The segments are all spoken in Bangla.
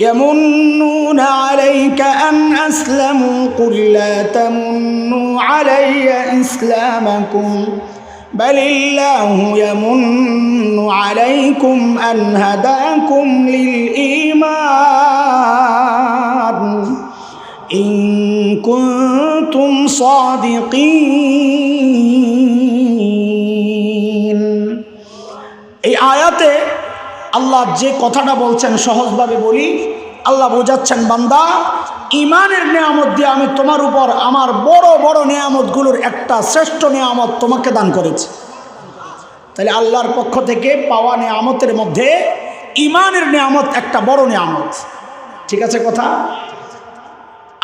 يمنون عليك أن أسلموا قل لا تمنوا علي إسلامكم بل الله يمن عليكم أن هداكم للإيمان إن كنتم صادقين এই আয়াতে আল্লাহ যে কথাটা বলছেন সহজভাবে বলি, আল্লাহ বোঝাচ্ছেন, বান্দা ইমানের নিয়ামত দিয়ে আমি তোমার উপর আমার বড় বড় নিয়ামতগুলোর একটা শ্রেষ্ঠ নিয়ামত তোমাকে দান করেছি। তাহলে আল্লাহর পক্ষ থেকে পাওয়া নিয়ামতের মধ্যে ইমানের নিয়ামত একটা বড় নিয়ামত। ঠিক আছে কথা?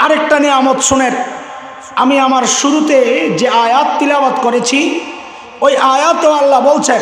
আরেকটা নিয়ামত শোনেন, আমি আমার শুরুতে যে আয়াত তিলাবাত করেছি, ওই আয়াতও আল্লাহ বলছেন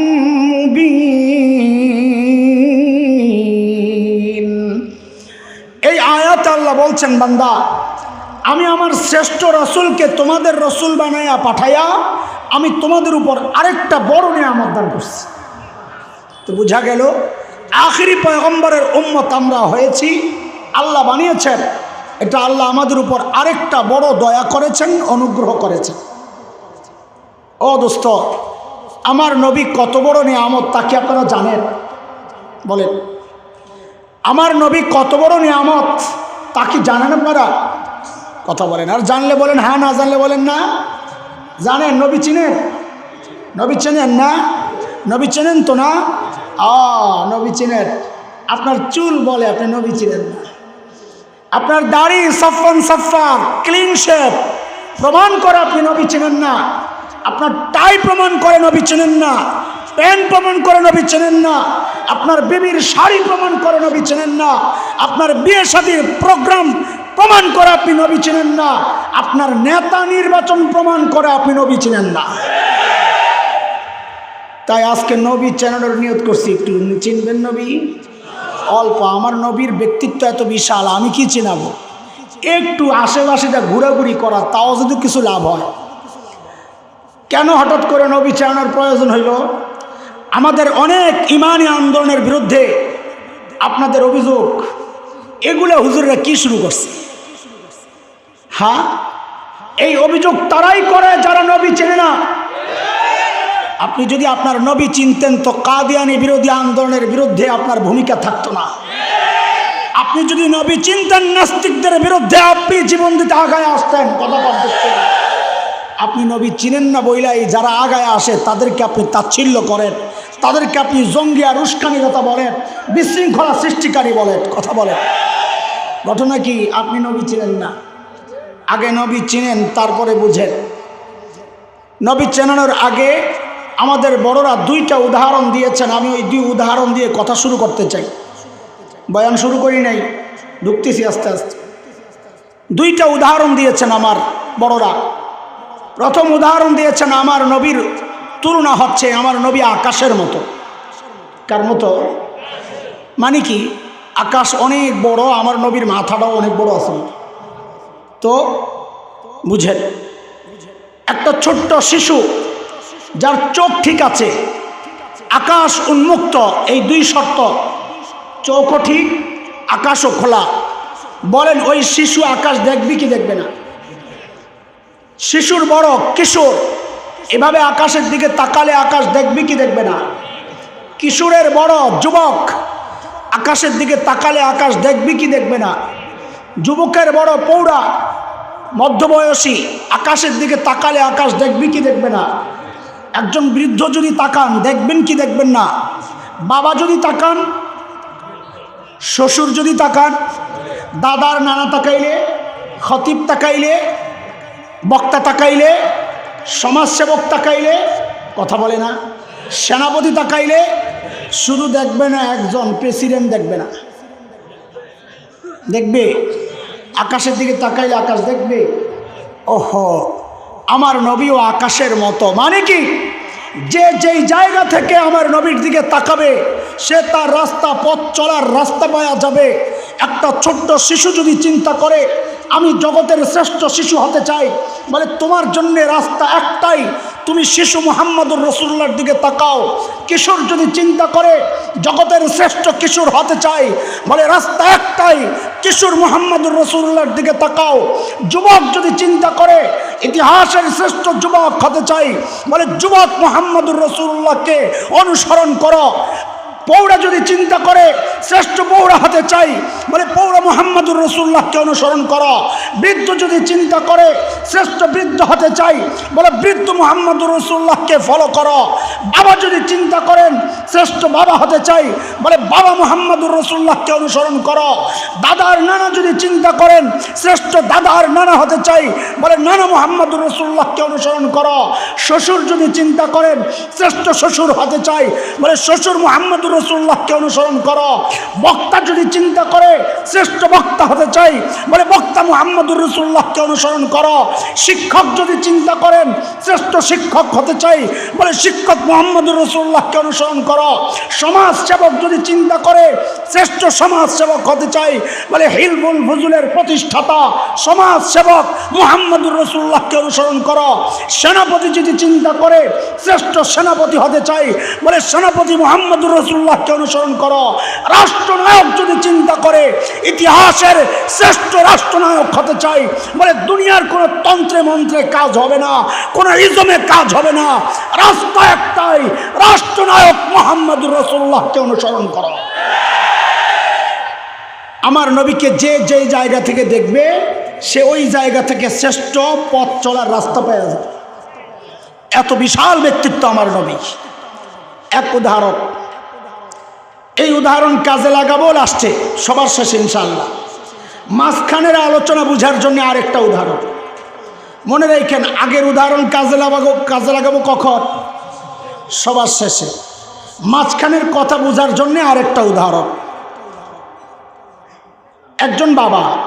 আয়াত আল্লাহ বলছেন, বান্দা, আমি আমার শ্রেষ্ঠ রসুলকে তোমাদের রসুল বানাইয়া পাঠাইয়া আমি তোমাদের উপর আরেকটা বড় নিয়ামত দান করছি। তো বোঝা গেল, আখিরি পয়গম্বরের উম্মত আমরা হয়েছি। আল্লাহ বানিয়েছেন, এটা আল্লাহ আমাদের উপর আরেকটা বড় দয়া করেছেন, অনুগ্রহ করেছেন। ও দোস্ত, আমার নবী কত বড় নিয়ামত তাকে আপনারা জানেন? বলেন। আমার নবী কত বড় নিয়ামত? তা কি জানেন আপনারা? কথা বলেন। আর জানলে বলেন হ্যাঁ না জানলে বলেন না? জানেন? নবী চিনেন? নবী চেনেন না? নবী চেনেন তো না? আ, নবী চিনেন। আপনার চুল বলে আপনি নবী চিনেন না। আপনার দাড়ি সফান সফার ক্লিন শেপ প্রমাণ করে আপনি নবী চেনেন না। আপনার টাই প্রমাণ করে নবী চেনেন না। প্যান্ট প্রমাণ করে নবী চেনেন না, আপনার বেবির শাড়ি প্রমাণ করে নবী চেনেন না, আপনার বিয়ে শাদীর প্রোগ্রাম প্রমাণ করে আপনি নবী চেনেন না, আপনার নেতা নির্বাচন প্রমাণ করে আপনি নবী চেনেন না। তাই আজকে নবী চেনানোর নিয়ত করছি, একটু চিনবেন নবী? অল্প, আমার নবীর ব্যক্তিত্ব এত বিশাল, আমি কি চেনাবো? একটু আশেপাশে যা ঘোরাঘুরি করা, তাও যদি কিছু লাভ হয়। কেন হঠাৎ করে নবী চেনানোর প্রয়োজন হইল? আমাদের অনেক ইমানি আন্দোলনের বিরুদ্ধে আপনাদের অভিযোগ, এগুলো হুজুররা কি শুরু করছে? হ্যাঁ? এই অভিযোগ তারাই করে যারা নবী চেনে না। আপনি যদি আপনার নবী চিনতেন তো কাদিয়ানি বিরোধী আন্দোলনের বিরুদ্ধে আপনার ভূমিকা থাকতো না। আপনি যদি নবী চিনতেন নাস্তিকদের বিরুদ্ধে, আপনি জীবন দিতে আগায় আসতেন। আপনি নবী চিনেন না বইলাই, যারা আগায় আসে, তাদেরকে আপনি তাচ্ছিল্য করেন। তাদেরকে আপনি জঙ্গি আর উস্কানিকতা বলেন, বিশৃঙ্খলা সৃষ্টিকারী বলেন কথা বলেন। ঘটনা কি? আপনি নবী চিনেন না। আগে নবী চিনেন, তারপরে বুঝেন। নবী চেনানোর আগে আমাদের বড়রা দুইটা উদাহরণ দিয়েছেন, আমি ওই দুই উদাহরণ দিয়ে কথা শুরু করতে চাই। বয়ান শুরু করি নাই, ঢুকতেছি আস্তে আস্তে। দুইটা উদাহরণ দিয়েছেন আমার বড়রা। প্রথম উদাহরণ দিয়েছেন আমার নবীর তুলনা হচ্ছে আমার নবী আকাশের মতো। কার মতো? মানে কি? আকাশ অনেক বড়, আমার নবীর মাথাটাও অনেক বড় আছে। তো বুঝেন, একটা ছোট্ট শিশু যার চোখ ঠিক আছে, আকাশ উন্মুক্ত, এই দুই শর্ত চোখও ঠিক, আকাশও খোলা। বলেন, ওই শিশু আকাশ দেখবি কি দেখবে না? শিশুর বড়, কিশোর। এভাবে আকাশের দিকে তাকালে আকাশ দেখবি কি দেখবে না? কিশোরের বড় যুবক আকাশের দিকে তাকালে আকাশ দেখবি কি দেখবে না? যুবকের বড় পৌরা মধ্যবয়সী আকাশের দিকে তাকালে আকাশ দেখবি কি দেখবে না? একজন বৃদ্ধ যদি তাকান, দেখবেন কি দেখবেন না? বাবা যদি তাকান, শ্বশুর যদি তাকান, দাদার নানা তাকাইলে, খতিব তাকাইলে, বক্তা তাকাইলে সমাজসেবক তাকাইলে কথা বলে না, সেনাপতি তাকাইলে শুধু দেখবে না একজন প্রেসিডেন্ট দেখবে না। দেখবে? আকাশের দিকে তাকাইলে আকাশ দেখবে। ওহো, আমার নবীও আকাশের মতো। মানে কি? যে যেই জায়গা থেকে আমার নবীর দিকে তাকাবে, সে তার রাস্তা, পথ চলার রাস্তা পাওয়া যাবে। একটা ছোট্ট শিশু যদি চিন্তা করে আমি জগতের শ্রেষ্ঠ শিশু হতে চাই। বলে, তোমার জন্য রাস্তা একটাই। তুমি শিশু মোহাম্মদুর রসুল্লার দিকে তাকাও। কিশোর যদি চিন্তা করে, জগতের শ্রেষ্ঠ কিশোর হতে চাই। বলে, রাস্তা একটাই। কিশোর মোহাম্মদুর রসুল্লার দিকে তাকাও। যুবক যদি চিন্তা করে, ইতিহাসের শ্রেষ্ঠ যুবক হতে চাই। বলে, যুবক মোহাম্মদুর রসুল্লাহকে অনুসরণ করো। পৌরা যদি চিন্তা করে, শ্রেষ্ঠ পৌরা হতে চাই, বলে পৌরা মোহাম্মদুর রসুল্লাহকে অনুসরণ করো। বৃদ্ধ যদি চিন্তা করে, শ্রেষ্ঠ বৃদ্ধ হতে চাই, বলে বৃদ্ধ মোহাম্মদুর রসুল্লাহকে ফলো করো। বাবা যদি চিন্তা করেন, শ্রেষ্ঠ বাবা হতে চাই, বলে বাবা মোহাম্মদুর রসুল্লাহকে অনুসরণ করো। দাদার নানা যদি চিন্তা করেন, শ্রেষ্ঠ দাদার নানা হতে চাই, বলে নানা মোহাম্মদুর রসুল্লাহকে অনুসরণ করো। শ্বশুর যদি চিন্তা করেন, শ্রেষ্ঠ শ্বশুর হতে চাই, বলে শ্বশুর মোহাম্মদুর রসুল্লাহকে অনুসরণ করো। বক্তা যদি চিন্তা করে, শ্রেষ্ঠ বক্তা হতে চাই, বলে বক্তা মোহাম্মদুর রসুল্লাহকে অনুসরণ করো। শিক্ষক যদি চিন্তা করেন, শ্রেষ্ঠ শিক্ষক হতে চাই, বলে শিক্ষক মোহাম্মদুর রসুল্লাহকে অনুসরণ করো। সমাজ সেবক যদি চিন্তা করে, শ্রেষ্ঠ সমাজ সেবক হতে চাই, বলে হিলবুল ফজুলের প্রতিষ্ঠাতা সমাজ সেবক মোহাম্মদুর রসুল্লাহকে অনুসরণ করো। সেনাপতি যদি চিন্তা করে, শ্রেষ্ঠ সেনাপতি হতে চাই, বলে সেনাপতি মোহাম্মদুর রসুল্লাহকে অনুসরণ করো। রাষ্ট্রনায়ক যদি চিন্তা করে, ইতিহাসের শ্রেষ্ঠ রাষ্ট্রনায়ক হতে চাই, বলে দুনিয়ার কোনো তন্ত্রে মন্ত্রে কাজ হবে না, কোনো ইজমে কাজ হবে না। রাস্তা একটাই, রাষ্ট্রনায়ক মোহাম্মদুর রসুল্লাহকে অনুসরণ করো। আমার নবীকে যে যে জায়গা থেকে দেখবে, সে ওই জায়গা থেকে শ্রেষ্ঠ পথ চলার রাস্তা পেয়ে যাবে। এত বিশাল ব্যক্তিত্ব আমার নবী। এক উদাহরণ এই উদাহরণ কাজে লাগাবো লাস্টে, সবার শেষে ইনশাল্লাহ মাঝখানের আলোচনা বুঝার জন্য আরেকটা উদাহরণ। মনে রাখেন, আগের উদাহরণ কাজে লাগাবো কাজে লাগাবো কখন? সবার শেষে। মাঝখানের কথা বোঝার জন্য আরেকটা উদাহরণ। একজন বাবা,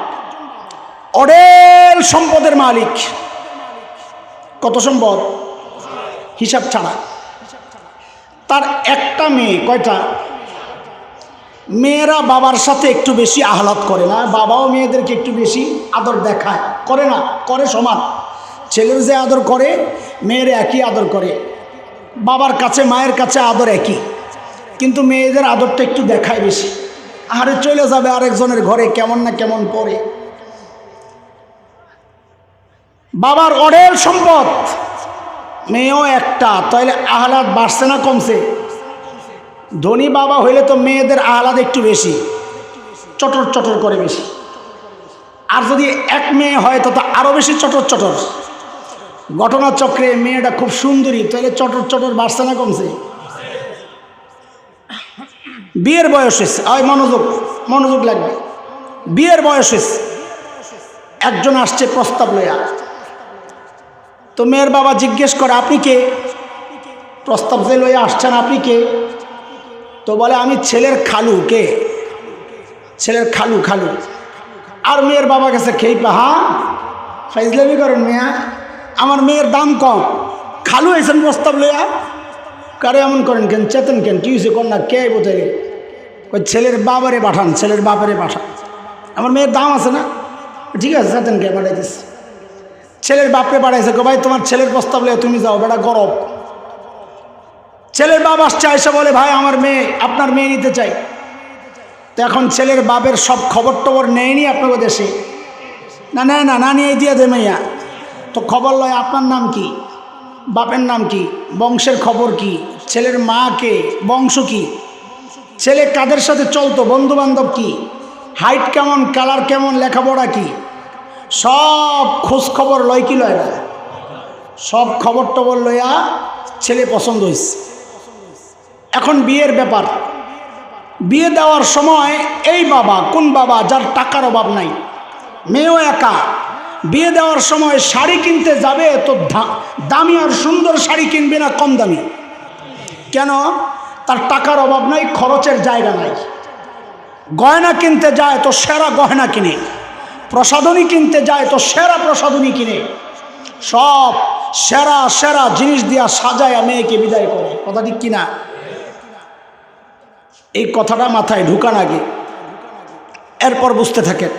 অডেল সম্পদের মালিক। কত সম্পদ? হিসাব ছাড়া। তার একটা মেয়ে, কয়টা? মেয়েরা বাবার সাথে একটু বেশি আহ্লাদ করে না, বাবাও মেয়েদেরকে একটু বেশি আদর দেখায়। করে না, করে সমান। ছেলের যে আদর করে, মেয়ের একই আদর করে। বাবার কাছে, মায়ের কাছে আদর একই। কিন্তু মেয়েদের আদরটা একটু দেখায় বেশি। আরে চলে যাবে আরেকজনের ঘরে, কেমন না কেমন পরে। বাবার অডেল সম্পদ, মেয়েও একটা তাহলে আহ্লাদ বাড়ছে না কমছে? ধনী বাবা হইলে তো মেয়েদের আহ্লাদ একটু বেশি। চটর চটর করে বেশি। আর যদি এক মেয়ে হয় তো আরও বেশি চটর চটর। ঘটনাচক্রে মেয়েটা খুব সুন্দরী তাহলে চটর চটর বাড়ছে না কমছে? বিয়ের বয়স হয়েছে। ওই মনোযোগ মনোযোগ লাগবে। বিয়ের বয়স হয়েছে। একজন আসছে প্রস্তাব লইয়া। তো মেয়ের বাবা জিজ্ঞেস করে, আপনি কে? প্রস্তাব যে লইয়া আসছেন, আপনি কে? তো বলে, আমি ছেলের খালু, কে? ছেলের খালু খালু। আর মেয়ের বাবা কাছে খেই পা হ্যাঁ ফাইজলামি করেন মেয়া। আমার মেয়ের দাম কম। খালু এসেন প্রস্তাব লইয়া? কারে এমন করেন কেন? চেতন কেন? কি হয়েছে কন্যা? কে বোঝে ওই ছেলের বাবারে পাঠান, ছেলের বাবারে পাঠান। আমার মেয়ের দাম আছে না? ঠিক আছে চেতন কে পাঠাইতেছে। ছেলের বাপরে পাঠাইছে? গো ভাই, তোমার ছেলের প্রস্তাব লইয়া তুমি যাও, বেটা, গরব। ছেলের বাপ আসছে এসে বলে, ভাই, আমার মেয়ে, আপনার মেয়ে নিতে চাই। তো এখন ছেলের বাপের সব খবর টবর নেয়নি আপনাকে দেশে। না না না না, নিয়ে দিয়ে দে মেয়া তো খবর লয়, আপনার নাম কি? বাপের নাম কি? বংশের খবর কি? ছেলের মা কে? বংশ কি? ছেলে কাদের সাথে চলতো? বন্ধু বান্ধব কি? হাইট কেমন? কালার কেমন? লেখাপড়া কি? সব খোঁজ খবর লয় কি লয় না? সব খবর টবর লইয়া ছেলে পছন্দ হয়েছে এখন বিয়ের ব্যাপার। বিয়ে দেওয়ার সময় এই বাবা, কোন বাবা, যার টাকার অভাব নাই। মেয়েও একা। বিয়ে দেওয়ার সময় শাড়ি কিনতে যাবে তো দামি আর সুন্দর শাড়ি কিনবে না কম দামি। কেন? তার টাকার অভাব নাই, খরচের জায়গা নাই। গয়না কিনতে যায় তো সেরা গয়না কিনে। প্রসাধনী কিনতে যায় তো সেরা প্রসাধনী কিনে। সব সেরা সেরা জিনিস দিয়া সাজায় মেয়েকে বিদায় করে। কথা ঠিক কিনা? এই কথাটা মাথায় ঢুকান আগে। এরপর বুঝতে থাকেন।